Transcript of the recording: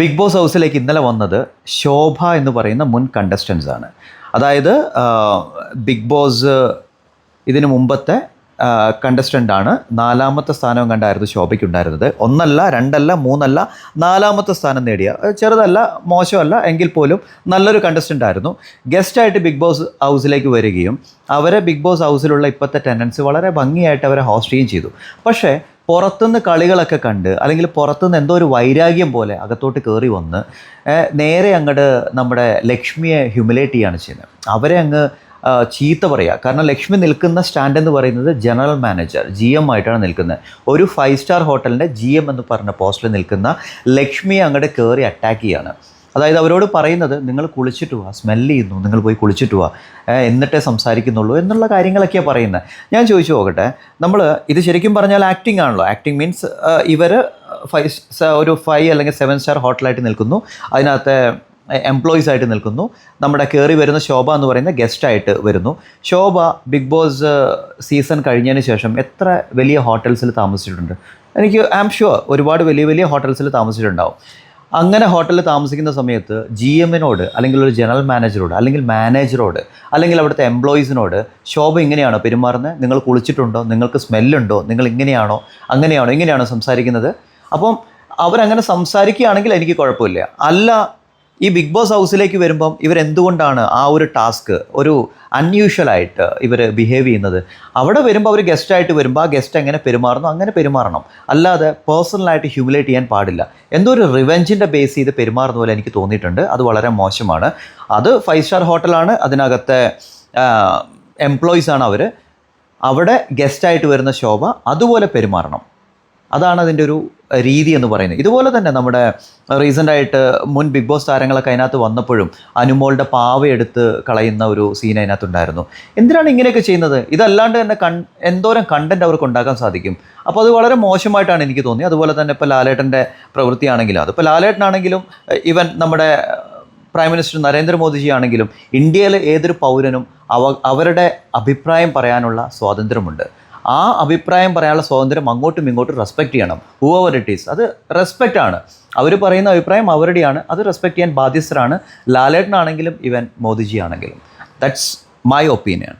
Big boss ഹൗസിലേക്ക് ഇന്നലെ വന്നത് ശോഭ എന്ന് പറയുന്ന മുൻ കണ്ടസ്റ്റൻസ് ആണ്. അതായത് ബിഗ് ബോസ് ഇതിനു മുമ്പത്തെ കണ്ടസ്റ്റന്റ് ആണ് നാലാമത്തെ സ്ഥാനം കണ്ടായിരുന്നു ശോഭയ്ക്ക് ഉണ്ടായിരുന്നത്. ഒന്നല്ല രണ്ടല്ല മൂന്നല്ല നാലാമത്തെ സ്ഥാനം നേടിയ ചെറുതല്ല മോശമല്ല എങ്കിൽ പോലും നല്ലൊരു കണ്ടസ്റ്റന്റ് ആയിരുന്നു. ഗസ്റ്റായിട്ട് ബിഗ് ബോസ് ഹൗസിലേക്ക് വരികയും അവരെ ബിഗ് ബോസ് ഹൗസിലുള്ള ഇപ്പോഴത്തെ ടെൻഡൻസ് വളരെ ഭംഗിയായിട്ട് അവരെ ഹോസ്റ്റ് ചെയ്യുകയും ചെയ്തു. പക്ഷേ പുറത്തുനിന്ന് കളികളൊക്കെ കണ്ട് അല്ലെങ്കിൽ പുറത്തുനിന്ന് എന്തോ ഒരു വൈരാഗ്യം പോലെ അകത്തോട്ട് കയറി വന്ന് നേരെ അങ്ങോട്ട് നമ്മുടെ ലക്ഷ്മിയെ ഹ്യൂമിലേറ്റ് ചെയ്യുകയാണ് ചെയ്യുന്നത്. അവരെ അങ്ങ് ചീത്ത പറയുക കാരണം ലക്ഷ്മി നിൽക്കുന്ന സ്റ്റാൻഡ് എന്ന് പറയുന്നത് ജനറൽ മാനേജർ ജി എം ആയിട്ടാണ് നിൽക്കുന്നത്. ഒരു ഫൈവ് സ്റ്റാർ ഹോട്ടലിന്റെ ജി എം എന്ന് പറഞ്ഞ പോസ്റ്റിൽ നിൽക്കുന്ന ലക്ഷ്മിയെ അങ്ങോട്ട് കയറി അറ്റാക്ക് ചെയ്യാണ്. അതായത് അവരോട് പറയുന്നത് നിങ്ങൾ കുളിച്ചിട്ട് പോവാ സ്മെല്ല് ചെയ്യുന്നു നിങ്ങൾ പോയി കുളിച്ചിട്ട് പോവാ എന്നിട്ടേ സംസാരിക്കുന്നുള്ളൂ എന്നുള്ള കാര്യങ്ങളൊക്കെയാണ് പറയുന്നത്. ഞാൻ ചോദിച്ചു നോക്കട്ടെ നമ്മൾ ഇത് ശരിക്കും പറഞ്ഞാൽ ആക്ടിംഗ് ആണല്ലോ. ആക്ടിംഗ് മീൻസ് ഇവർ ഫൈവ് ഒരു ഫൈവ് അല്ലെങ്കിൽ സെവൻ സ്റ്റാർ ഹോട്ടലായിട്ട് നിൽക്കുന്നു. അതിനകത്തെ എംപ്ലോയീസ് ആയിട്ട് നിൽക്കുന്നു. നമ്മുടെ കയറി വരുന്ന ശോഭ എന്ന് പറയുന്ന ഗസ്റ്റായിട്ട് വരുന്നു. ശോഭ ബിഗ് ബോസ് സീസൺ കഴിഞ്ഞതിന് ശേഷം എത്ര വലിയ ഹോട്ടൽസിൽ താമസിച്ചിട്ടുണ്ട്? എനിക്ക് ഐ ആം ഷുവർ ഒരുപാട് വലിയ വലിയ ഹോട്ടൽസിൽ താമസിച്ചിട്ടുണ്ടാവും. അങ്ങനെ ഹോട്ടലിൽ താമസിക്കുന്ന സമയത്ത് ജി എമ്മിനോട് അല്ലെങ്കിൽ ഒരു ജനറൽ മാനേജറോട് അല്ലെങ്കിൽ മാനേജറോട് അല്ലെങ്കിൽ അവിടുത്തെ എംപ്ലോയീസിനോട് ശോഭ ഇങ്ങനെയാണോ പെരുമാറുന്നത്? നിങ്ങൾ കുളിച്ചിട്ടുണ്ടോ? നിങ്ങൾക്ക് സ്മെല്ലുണ്ടോ നിങ്ങൾ ഇങ്ങനെയാണോ? അങ്ങനെയാണോ? ഇങ്ങനെയാണോ സംസാരിക്കുന്നത്? അപ്പം അവരങ്ങനെ സംസാരിക്കുകയാണെങ്കിൽ എനിക്ക് കുഴപ്പമില്ല. അല്ല ഈ ബിഗ് ബോസ് ഹൗസിലേക്ക് വരുമ്പം ഇവരെന്തുകൊണ്ടാണ് ആ ഒരു ടാസ്ക് ഒരു അൺയൂഷ്വലായിട്ട് ഇവർ ബിഹേവ് ചെയ്യുന്നത്? അവിടെ വരുമ്പോൾ അവർ ഗസ്റ്റായിട്ട് വരുമ്പോൾ ആ ഗസ്റ്റ് എങ്ങനെ പെരുമാറുന്നു? അങ്ങനെ പെരുമാറണം. അല്ലാതെ പേഴ്സണലായിട്ട് ഹ്യൂമിലേറ്റ് ചെയ്യാൻ പാടില്ല. എന്തോ ഒരു റിവെഞ്ചിന്റെ ബേസ് ചെയ്ത് പെരുമാറുന്ന പോലെ എനിക്ക് തോന്നിയിട്ടുണ്ട്. അത് വളരെ മോശമാണ്. അത് ഫൈവ് സ്റ്റാർ ഹോട്ടലാണ് അതിനകത്തെ എംപ്ലോയീസാണ് അവർ അവിടെ ഗസ്റ്റായിട്ട് വരുന്ന ശോഭ അതുപോലെ പെരുമാറണം. അതാണ് അതിന്റെ ഒരു രീതി എന്ന് പറയുന്നത്. ഇതുപോലെ തന്നെ നമ്മുടെ റീസെന്റ് ആയിട്ട് മുൻ ബിഗ് ബോസ് താരങ്ങളൊക്കെ അതിനകത്ത് വന്നപ്പോഴും അനുമോളുടെ പാവ എടുത്ത് കളയുന്ന ഒരു സീൻ അതിനകത്തുണ്ടായിരുന്നു. എന്തിനാണ് ഇങ്ങനെയൊക്കെ ചെയ്യുന്നത്? ഇതല്ലാണ്ട് തന്നെ കൺ എന്തോരം കണ്ടന്റ് അവർക്ക് ഉണ്ടാക്കാൻ സാധിക്കും? അപ്പോൾ അത് വളരെ മോശമായിട്ടാണ് എനിക്ക് തോന്നിയത്. അതുപോലെ തന്നെ ഇപ്പോൾ ലാലേട്ടന്റെ പ്രവൃത്തിയാണെങ്കിലും അതിപ്പോൾ ലാലേട്ടനാണെങ്കിലും ഇവൻ നമ്മുടെ പ്രൈം മിനിസ്റ്റർ നരേന്ദ്രമോദിജി ആണെങ്കിലും ഇന്ത്യയിലെ ഏതൊരു പൗരനും അവ അവരുടെ അഭിപ്രായം പറയാനുള്ള സ്വാതന്ത്ര്യമുണ്ട്. ആ അഭിപ്രായം പറയാനുള്ള സ്വാതന്ത്ര്യം അങ്ങോട്ടും ഇങ്ങോട്ടും റെസ്പെക്റ്റ് ചെയ്യണം. ഹൂവർ ഇറ്റ് ഈസ് അത് റെസ്പെക്റ്റ് ആണ്. അവർ പറയുന്ന അഭിപ്രായം അവരുടെയാണ്. അത് റെസ്പെക്റ്റ് ചെയ്യാൻ ബാധ്യസ്ഥരാണ്. ലാലേട്ടനാണെങ്കിലും ഇവൻ മോദിജി ആണെങ്കിലും ദാറ്റ്സ് മൈ ഒപ്പീനിയൻ